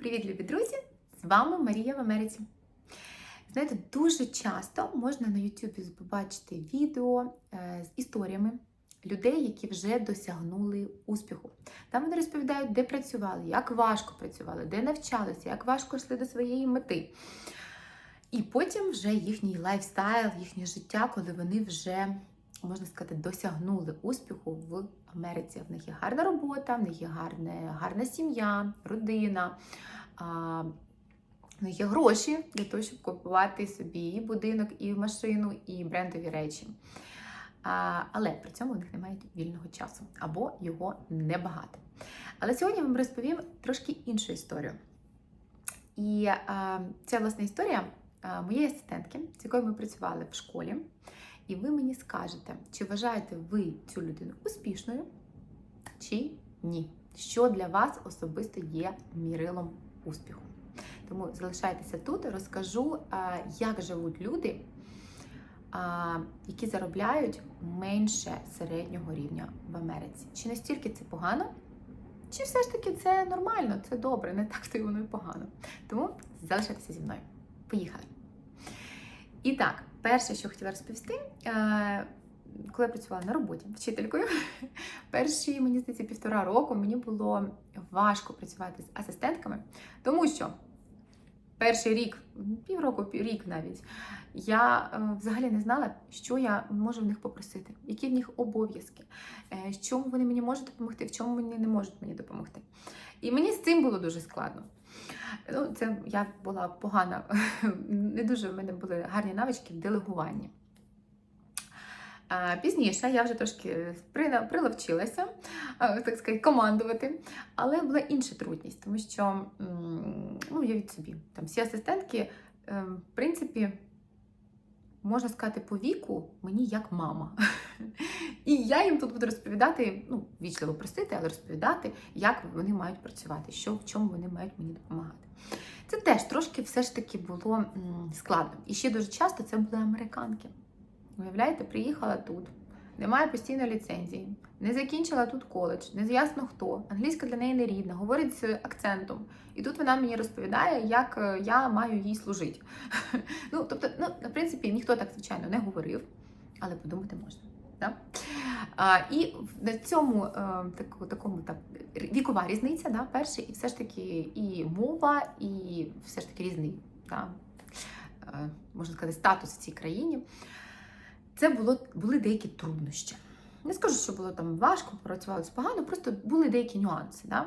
Привіт, любі друзі! З вами Марія в Америці. Знаєте, дуже часто можна на YouTube побачити відео е, з історіями людей, які вже досягнули успіху. Там вони розповідають, де працювали, як важко працювали, де навчалися, як важко йшли до своєї мети. І потім вже їхній лайфстайл, їхнє життя, коли вони вже, можна сказати, досягнули успіху в Америці. В них є гарна робота, в них є гарне, гарна сім'я, родина. А, в них є гроші для того, щоб купувати собі і будинок, і машину, і брендові речі. А, але при цьому у них немає вільного часу або його небагато. Але сьогодні я вам розповім трошки іншу історію. І а, ця власна історія моєї асистентки, з якою ми працювали в школі. І ви мені скажете, чи вважаєте ви цю людину успішною, чи ні. Що для вас особисто є мірилом успіху. Тому залишайтеся тут, розкажу, як живуть люди, які заробляють менше середнього рівня в Америці. Чи настільки це погано? Чи все ж таки це нормально, це добре, не так то й воно і погано. Тому залишайтеся зі мною. Поїхали. І так, перше, що хотіла розповісти, е, коли я працювала на роботі вчителькою, перші, мені здається, півтора року мені було важко працювати з асистентками, тому що перший рік, півроку, рік навіть, я е, взагалі не знала, що я можу в них попросити, які в них обов'язки, е, в чому вони мені можуть допомогти, в чому вони не можуть мені допомогти. І мені з цим було дуже складно. Ну, це я була погана, не дуже в мене були гарні навички в делегуванні. Пізніше я вже трошки при- приловчилася, так сказати, командувати, але була інша трудність, тому що ну, я від собі там всі асистентки, е, в принципі, можна сказати, по віку мені як мама. І я їм тут буду розповідати, ну, вічливо просити, але розповідати, як вони мають працювати, що в чому вони мають мені допомагати. Це теж трошки все ж таки було складно. І ще дуже часто це були американки. Уявляєте, приїхала тут, немає постійної ліцензії, не закінчила тут коледж, не ясно хто, англійська для неї не рідна, говорить з акцентом. І тут вона мені розповідає, як е, я маю їй служити. Ну, тобто, ну, в принципі, ніхто так, звичайно, не говорив, але подумати можна. Да? А, і на цьому е, таку, такому так, вікова різниця, да, перше, і все ж таки і мова, і все ж таки різний, да, е, можна сказати, статус в цій країні. Це було, були деякі труднощі. Не скажу, що було там важко, працювалося погано, просто були деякі нюанси. Да?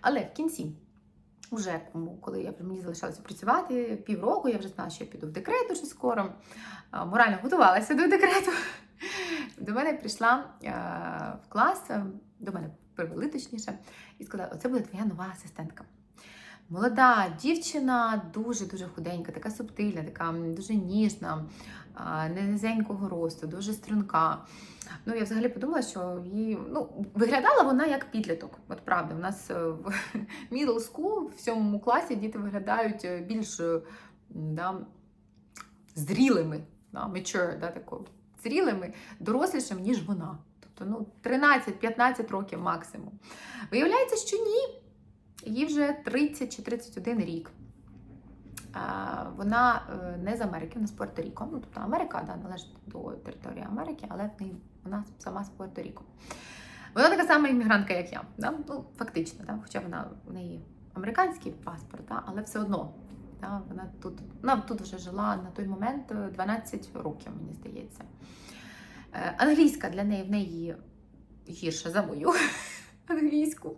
Але в кінці, уже коли я мені залишалося працювати півроку, я вже знала, що я піду в декрет дуже скоро, морально готувалася до декрету. До мене прийшла е, в клас, е, до мене привели точніше, і сказала: оце буде твоя нова асистентка. Молода дівчина, дуже-дуже худенька, така субтильна, така дуже ніжна, низенького росту, дуже струнка. Ну, я взагалі подумала, що її ну, виглядала вона як підліток. От правда, у нас е, в middle school в сьомому класі діти виглядають е, більш е, да, зрілими, да, mature, да, тако, зрілими, дорослішим, ніж вона. Тобто ну, 13-15 років максимум. Виявляється, що ні. Їй вже 30 чи 31 рік. Вона е, не з Америки, вона з Пуерто-Ріко. Ну, тобто Америка да, належить до території Америки, але вона сама з Пуерто-Ріко. Вона така сама іммігрантка, як я. Да? Ну, фактично, да? хоча вона в неї американський паспорт, да? але все одно. Да? Вона тут, вона тут вже жила на той момент е, 12 років, мені здається. Е, Англійська для неї в неї гірша за мою англійську.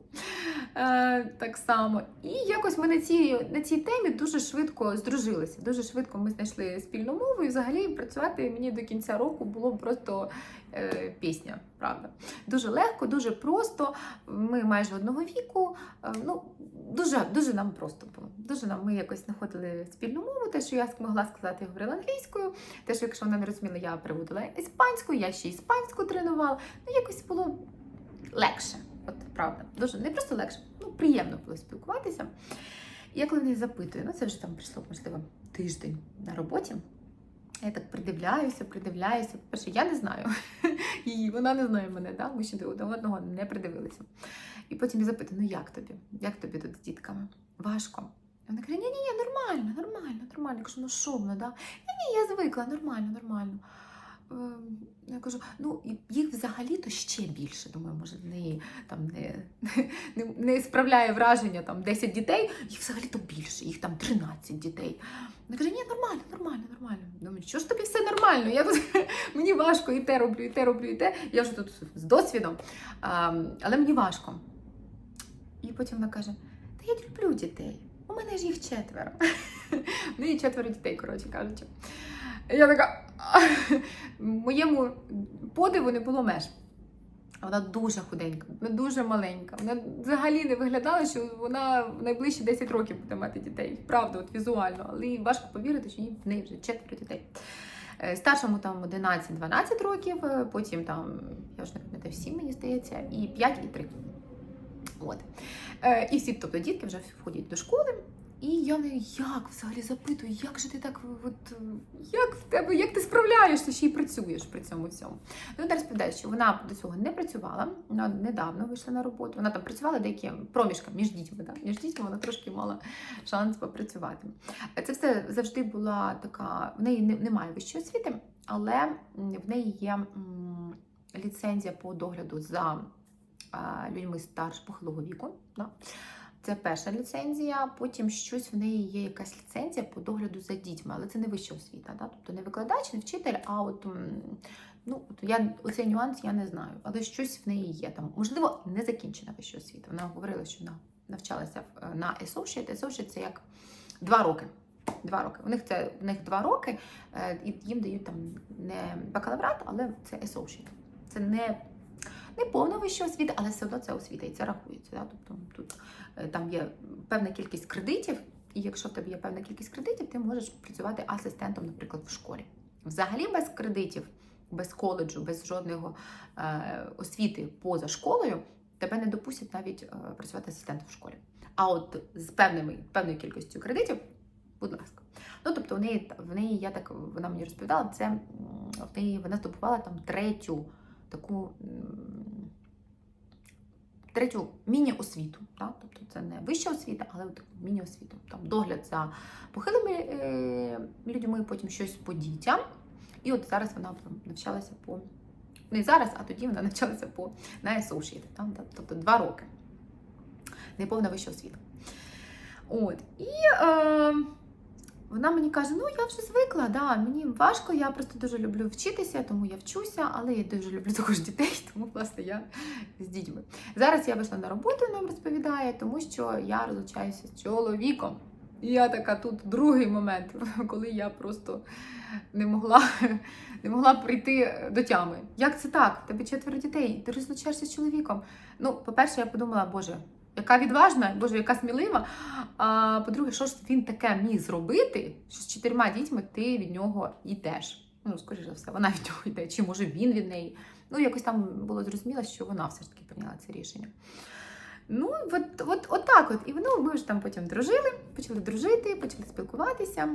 Е, так само. І якось ми на цій, на цій темі дуже швидко здружилися. Дуже швидко ми знайшли спільну мову, і взагалі працювати мені до кінця року було просто е, пісня, правда. Дуже легко, дуже просто. Ми майже одного віку. Е, ну, дуже, дуже нам просто було. Дуже нам ми якось знаходили спільну мову. Те, що я могла сказати, я говорила англійською. Те, що якщо вона не розуміла, я переводила іспанською, я ще іспанську тренувала. Ну, якось було легше. От правда, дуже не просто легше, ну приємно було спілкуватися. Я коли неї запитую, ну це вже там прийшло, можливо, тиждень на роботі. Я так придивляюся, придивляюся. Перше, я не знаю її, вона не знає мене, да? ми ще до одного не придивилися. І потім я запитую, ну як тобі? Як тобі тут з дітками? Важко. І Вона каже, ні, ні, нормально, нормально, нормально. Я ну шумно, да? Ні, ні, я звикла, нормально, нормально. Ем, Я кажу, ну їх взагалі-то ще більше. Думаю, може, в неї там не, не, не справляє враження там 10 дітей, їх взагалі-то більше, їх там 13 дітей. Вона каже, ні, нормально, нормально, нормально. Думаю, що ж тобі все нормально? Я тут мені важко і те роблю, і те роблю, і те. Я вже тут з досвідом, а, але мені важко. І потім вона каже: Та я люблю дітей. У мене ж їх четверо. В неї четверо дітей, коротше кажучи. Я така моєму подиву не було меж. Вона дуже худенька, вона дуже маленька. Вона взагалі не виглядала, що вона в найближчі 10 років буде мати дітей. Правда, от візуально, але важко повірити, що їй в неї вже четверо дітей. Е, Старшому там 11-12 років, е, потім там, я вже не пам'ятаю, 7, мені здається, і 5, і 3. От. Е, І всі, тобто дітки вже входять до школи. І я в неї як взагалі запитую, як же ти так, от, як в тебе, як ти справляєшся, ще й працюєш при цьому всьому. Ну, вона розповідає, що вона до цього не працювала, вона недавно вийшла на роботу. Вона там працювала деякі проміжками між дітьми. Да? Між дітьми вона трошки мала шанс попрацювати. Це все завжди була така. В неї немає вищої освіти, але в неї є ліцензія по догляду за людьми старш похилого віку. Да? Це перша ліцензія, потім щось в неї є якась ліцензія по догляду за дітьми, але це не вища освіта, да? тобто не викладач, не вчитель, а от ну от я оцей нюанс я не знаю, але щось в неї є там. Можливо, не закінчена вища освіта. Вона говорила, що вона навчалася в- на Associate. Associate – це як два роки. Два роки. У них це у них два роки, е, і їм дають там не бакалаврат, але це Associate. Це не не повна вища освіта, але все одно це освіта і це рахується. Да? Тобто тут е, там є певна кількість кредитів, і якщо в тебе є певна кількість кредитів, ти можеш працювати асистентом, наприклад, в школі. Взагалі без кредитів, без коледжу, без жодного е, освіти поза школою, тебе не допустять навіть е, працювати асистентом в школі. А от з певними, певною кількістю кредитів, будь ласка. Ну, тобто, в неї, в неї, я так, вона мені розповідала, це в неї вона здобувала там третю таку третю міні-освіту. Да? Тобто це не вища освіта, але таку міні-освіту. Там догляд за похилими е, людьми, потім щось по дітям. І от зараз вона навчалася по. Не зараз, а тоді вона навчалася по на associate, там, тобто два роки. Неповна вища освіта. От. І е, вона мені каже: ну я вже звикла, да, мені важко, я просто дуже люблю вчитися, тому я вчуся, але я дуже люблю також дітей, тому власне я з дітьми. Зараз я вийшла на роботу, нам розповідає, тому що я розлучаюся з чоловіком. І я така тут другий момент, коли я просто не могла, не могла прийти до тями. Як це так? Тебе четверо дітей, ти розлучаєшся з чоловіком. Ну, по-перше, я подумала, боже, яка відважна, боже, яка смілива. А по-друге, що ж він таке міг зробити, що з чотирма дітьми ти від нього йдеш. Ну, скоріш за все, вона від нього йде, чи може він від неї. Ну, якось там було зрозуміло, що вона все ж таки прийняла це рішення. Ну, от, от, от так от. І воно ми вже там потім дружили, почали дружити, почали спілкуватися.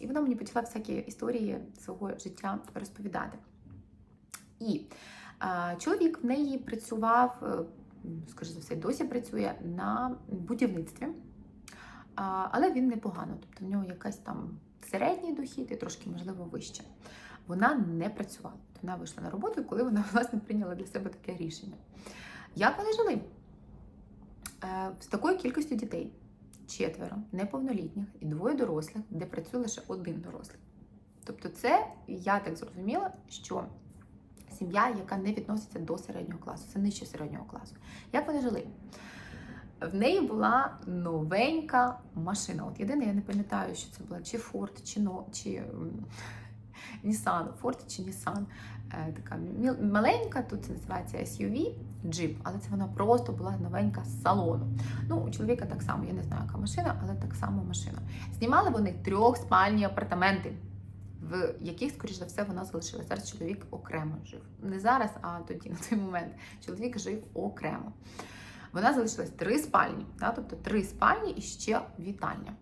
І вона мені почала всякі історії свого життя розповідати. І а, чоловік в неї працював, е, скоріш за все, досі працює на будівництві, але він непогано. Тобто в нього якась там середній дохід і трошки, можливо, вище. Вона не працювала. Вона вийшла на роботу, коли вона власне прийняла для себе таке рішення. Як вони жили? Е, З такою кількістю дітей четверо неповнолітніх і двоє дорослих, де працює лише один дорослий. Тобто, це я так зрозуміла, що сім'я, яка не відноситься до середнього класу, це нижче середнього класу. Як вони жили? В неї була новенька машина. От єдине, я не пам'ятаю, що це була чи Ford, чи, но, чи Nissan, Ford чи Nissan. Е, Така маленька, тут це називається SUV, джип, але це вона просто була новенька з салону. Ну, у чоловіка так само, я не знаю, яка машина, але так само машина. Знімали вони трьохспальні апартаменти, в яких, скоріш за все, вона залишилася. Зараз чоловік окремо жив. Не зараз, а тоді, на той момент. Чоловік жив окремо. Вона залишилась три спальні, да? тобто три спальні і ще вітальня.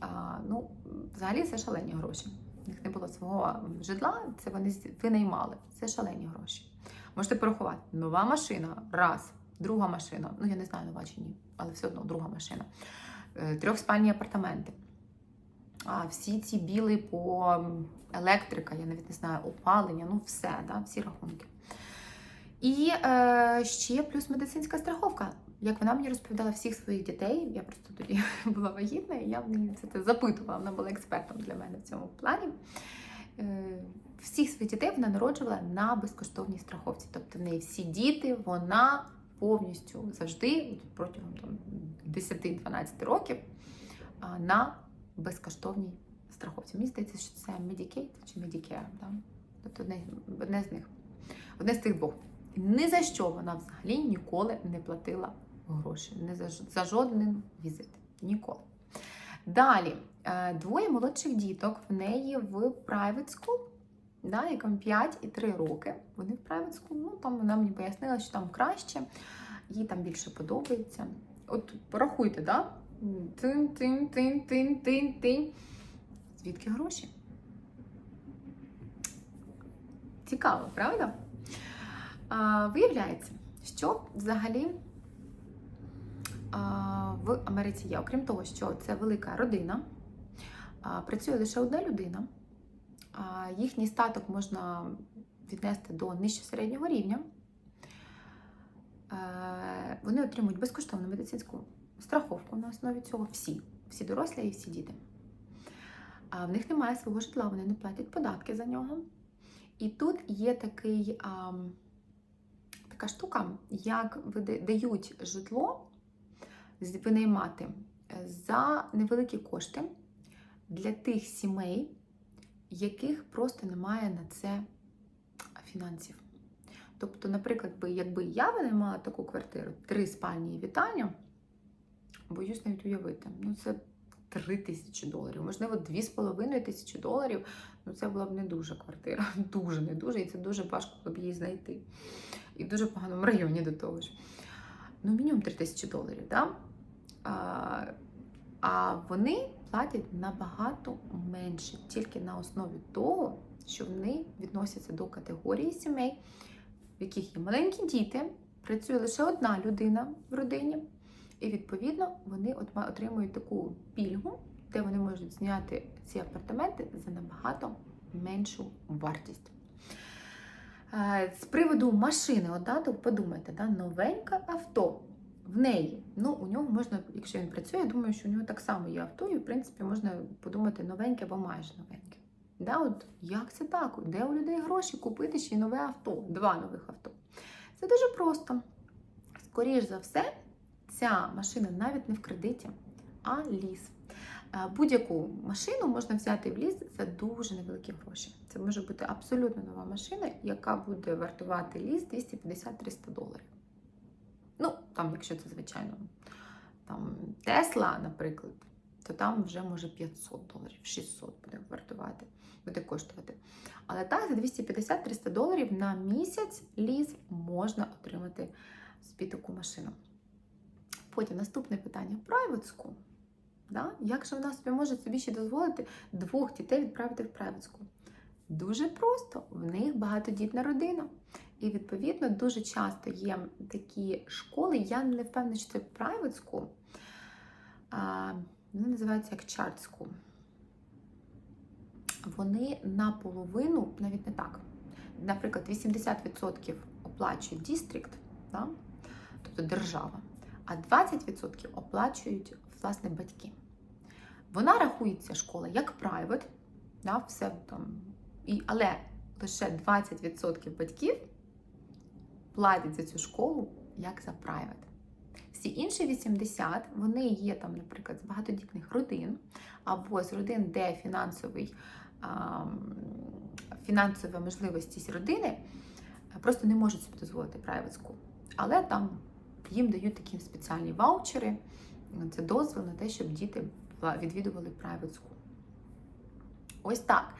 А, ну, взагалі це шалені гроші. У них не було свого житла, це вони винаймали. Це шалені гроші. Можете порахувати. Нова машина раз. друга машина. Ну, я не знаю, нова чи ні, але все одно друга машина. Е, Трьохспальні апартаменти. А всі ці біли по електрика, я навіть не знаю, опалення, ну все, да, всі рахунки. І е, ще плюс медицинська страховка. Як вона мені розповідала всіх своїх дітей, я просто тоді була вагітна, і я в неї це, запитувала, вона була експертом для мене в цьому плані. Е, всіх своїх дітей вона народжувала на безкоштовній страховці. Тобто в неї всі діти, вона повністю завжди протягом там, 10-12 років на безкоштовній страховці. Мені здається, що це Medicaid чи Medicare. Да? Тобто одне, одне з них, одне з тих двох. Ні за що вона взагалі ніколи не платила гроші. Не за, за жоден візит. Ніколи. Далі, е, двоє молодших діток в неї в private school, да, яким 5 і 3 роки. Вони в private school, ну там вона мені пояснила, що там краще, їй там більше подобається. От порахуйте, да? Тин, тин, тин, тин, тин, тин. Звідки гроші? Цікаво, правда? А, виявляється, що взагалі а, в Америці є, окрім того, що це велика родина, а, працює лише одна людина, а, їхній статок можна віднести до нижче середнього рівня. Е, Вони отримують безкоштовну медицинську страховку на основі цього всі, всі дорослі і всі діти. А в них немає свого житла, вони не платять податки за нього. І тут є такий, а, така штука, як дають житло винаймати е, за невеликі кошти для тих сімей, яких просто немає на це фінансів. Тобто, наприклад, якби я винаймала таку квартиру, три спальні і вітальня, боюсь навіть уявити. Ну, це 3 тисячі доларів, можливо, 2,5 тисячі доларів. Ну, це була б не дуже квартира. Дуже не дуже, і це дуже важко було б її знайти. І в дуже поганому районі до того ж. Ну, мінімум 3 тисячі доларів, да? А, а вони платять набагато менше, тільки на основі того, що вони відносяться до категорії сімей, в яких є маленькі діти, працює лише одна людина в родині, і відповідно вони отримують таку пільгу, де вони можуть зняти ці апартаменти за набагато меншу вартість. Е, З приводу машини, то подумайте, да, новеньке авто в неї. Ну, у нього можна, якщо він працює, я думаю, що у нього так само є авто, і в принципі можна подумати новеньке або майже новеньке. Да, от як це так? Де у людей гроші купити ще й нове авто, два нових авто? Це дуже просто. Скоріш за все, ця машина навіть не в кредиті, а ліз. Е, Будь-яку машину можна взяти в ліз за дуже невеликі гроші. Це може бути абсолютно нова машина, яка буде вартувати ліз 250-300 доларів. Ну, там, якщо це, звичайно, там Тесла, наприклад, то там вже може 500 доларів, 600 буде вартувати, буде коштувати. Але так, за 250-300 доларів на місяць ліз можна отримати собі таку машину. Потім наступне питання: private school. Да? Як же вона собі може собі ще дозволити двох дітей відправити в private? Дуже просто, в них багатодітна родина. І відповідно дуже часто є такі школи, я не впевнена, що це private вони називаються як chart. Вони наполовину, навіть не так. Наприклад, 80% оплачує дістрикт, да? тобто держава, а 20% оплачують власне батьки. Вона рахується школа як private, да? все там. І, але лише 20% батьків платять за цю школу як за private. Всі інші 80 вони є там, наприклад, з багатодітних родин або з родин, де фінансовий, а, фінансові можливості родини просто не можуть собі дозволити private school. Але там їм дають такі спеціальні ваучери, це дозвіл на те, щоб діти відвідували private school. Ось так.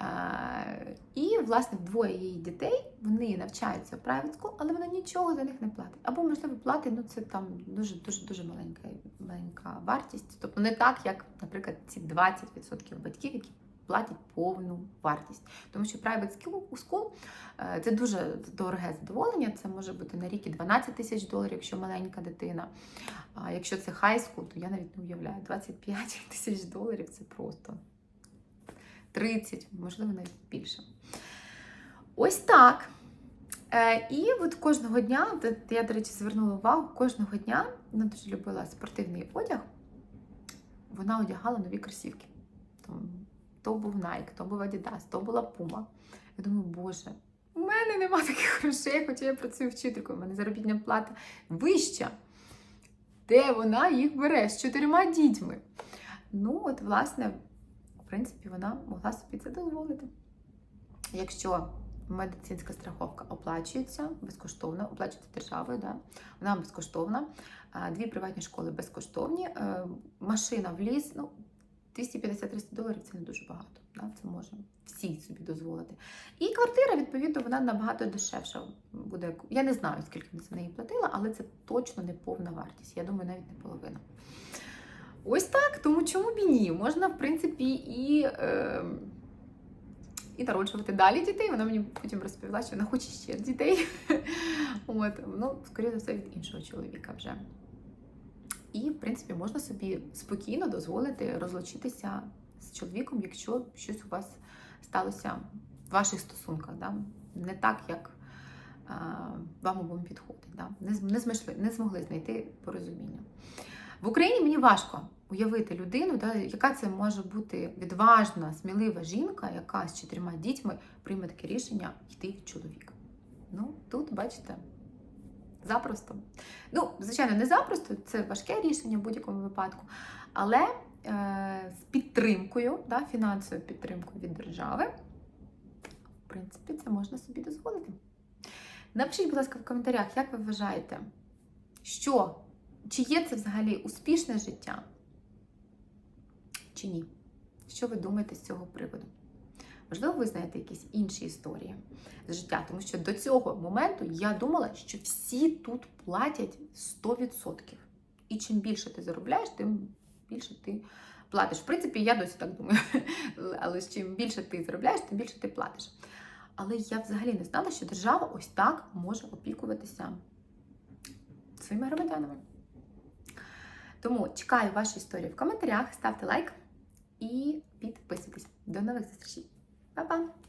Е, І, власне, двоє її дітей вони навчаються в private school, але вона нічого за них не платить. Або, можливо, платить, ну це там дуже дуже дуже маленька, маленька вартість. Тобто не так, як, наприклад, ці 20% батьків, які платять повну вартість. Тому що private school- е, це дуже дороге задоволення. Це може бути на рік і 12 тисяч доларів, якщо маленька дитина. А якщо це high school, то я навіть не уявляю. 25 тисяч доларів це просто 30, можливо, навіть більше. Ось так. Е, і от кожного дня, я, до речі, звернула увагу, кожного дня вона дуже любила спортивний одяг. Вона одягала нові кросівки. То був Nike, то був Adidas, то була Puma. Я думаю, боже, у мене нема таких грошей, хоча я працюю вчителькою, у мене заробітня плата вища. Де вона їх бере з чотирма дітьми? Ну, от, власне, в принципі, вона могла собі це дозволити. Якщо медицинська страховка оплачується безкоштовно, оплачується державою, да? вона безкоштовна. Дві приватні школи безкоштовні. Е, Машина в ліс, ну, 250-300 доларів це не дуже багато. Да? Це може всі собі дозволити. І квартира, відповідно, вона набагато дешевша буде. Я не знаю, скільки вона за неї платила, але це точно не повна вартість. Я думаю, навіть не половина. Ось так, тому чому б і ні? Можна, в принципі, і. Е, і народжувати далі дітей. Вона мені потім розповіла, що вона хоче ще дітей. От, ну, скоріше за все, від іншого чоловіка вже. І, в принципі, можна собі спокійно дозволити розлучитися з чоловіком, якщо щось у вас сталося в ваших стосунках. Да? Не так, як а, вам обом підходить. Да? Не, не, змогли, не змогли знайти порозуміння. В Україні мені важко уявити людину, да, яка це може бути відважна, смілива жінка, яка з чотирма дітьми прийме таке рішення йти від чоловіка. Ну, тут, бачите, запросто. Ну, звичайно, не запросто, це важке рішення в будь-якому випадку, але е, з підтримкою, да, фінансовою підтримкою від держави, в принципі, це можна собі дозволити. Напишіть, будь ласка, в коментарях, як ви вважаєте, що чи є це взагалі успішне життя? Чи ні? Що ви думаєте з цього приводу? Можливо, ви знаєте якісь інші історії з життя, тому що до цього моменту я думала, що всі тут платять 100%. І чим більше ти заробляєш, тим більше ти платиш. В принципі, я досі так думаю. Але чим більше ти заробляєш, тим більше ти платиш. Але я взагалі не знала, що держава ось так може опікуватися своїми громадянами. Тому чекаю ваші історії в коментарях, ставте лайк і підписуйтесь. До нових зустрічей. 拜拜。